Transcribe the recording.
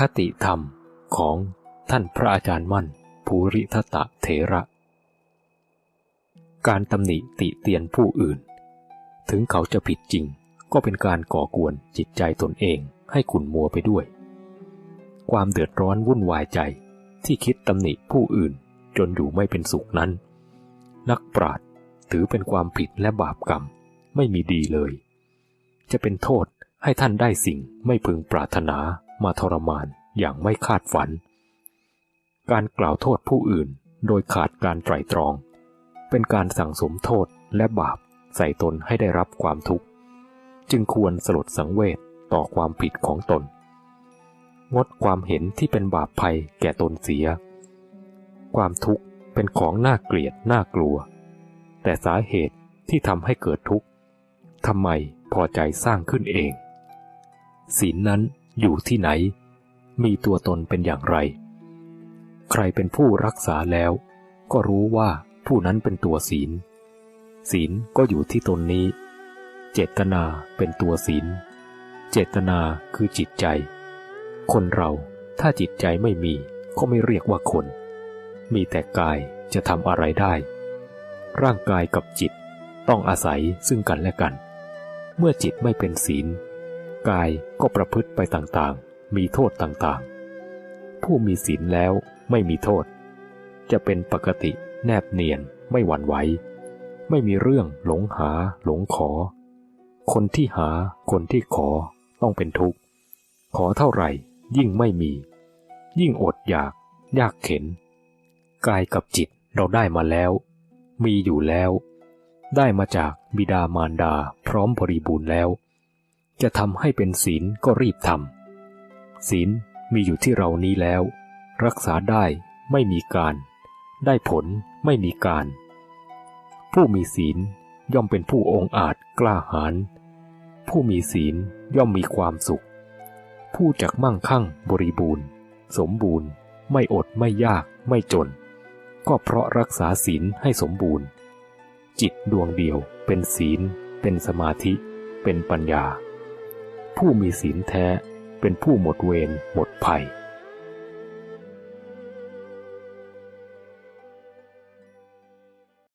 คติธรรมของท่านพระอาจารย์มั่น ภูริทัตะเถระ การตำหนิติเตียนผู้อื่น ถึงเขาจะผิดจริงก็เป็นการก่อกวนจิตใจตนเองให้ขุ่นมัวไปด้วย ความเดือดร้อนวุ่นวายใจที่คิดตำหนิผู้อื่นจนอยู่ไม่เป็นสุขนั้น นักปราชญ์ถือเป็นความผิดและบาปกรรมไม่มีดีเลย จะเป็นโทษให้ท่านได้สิ่งไม่พึงปรารถนา มาทรมานอย่างไม่คาดฝัน การกล่าวโทษผู้อื่นโดยขาดการไตร่ตรอง เป็นการสั่งสมโทษและบาปใส่ตนให้ได้รับความทุกข์ จึงควรสลดสังเวชต่อความผิดของตน งดความเห็นที่เป็นบาปภัยแก่ตนเสีย ความทุกข์เป็นของน่าเกลียดน่ากลัว แต่สาเหตุที่ทำให้เกิดทุกข์ทำไมพอใจสร้างขึ้นเอง ศีลนั้น อยู่ที่ไหน มีตัวตนเป็นอย่างไร ใครเป็นผู้รักษาแล้ว ก็รู้ว่าผู้นั้นเป็นตัวศีล ศีลก็อยู่ที่ตนนี้ เจตนาเป็นตัวศีล เจตนาคือจิตใจ คนเราถ้าจิตใจไม่มีก็ไม่เรียกว่าคน มีแต่กายจะทำอะไรได้ ร่างกายกับจิตต้องอาศัยซึ่งกันและกัน เมื่อจิตไม่เป็นศีล กายก็ประพฤติไปต่างๆ มีโทษต่างๆ ผู้มีศีลแล้วไม่มีโทษ จะเป็นปกติแนบเนียนไม่หวั่นไหวไม่มีเรื่องหลงหาหลงขอ คนที่หาคนที่ขอต้องเป็นทุกข์ ขอเท่าไหร่ยิ่งไม่มี ยิ่งอดอยาก ยากเข็น กายกับจิตเราได้มาแล้ว มีอยู่แล้ว ได้มาจากบิดามารดาพร้อมบริบูรณ์แล้ว จะทำให้เป็นศีลก็รีบทำศีลมีอยู่ที่เรานี้แล้ว รักษาได้ไม่มีการ ได้ผลไม่มีการ ผู้มีศีลย่อมเป็นผู้องอาจกล้าหาญผู้มีศีลย่อมมีความสุข ผู้จักมั่งคั่งบริบูรณ์ สมบูรณ์ ไม่อดไม่ยากไม่จน ก็เพราะรักษาศีลให้สมบูรณ์ จิตดวงเดียวเป็นศีล เป็นสมาธิ เป็นปัญญา ผู้มีศีลแท้ เป็นผู้หมดเวรหมดภัย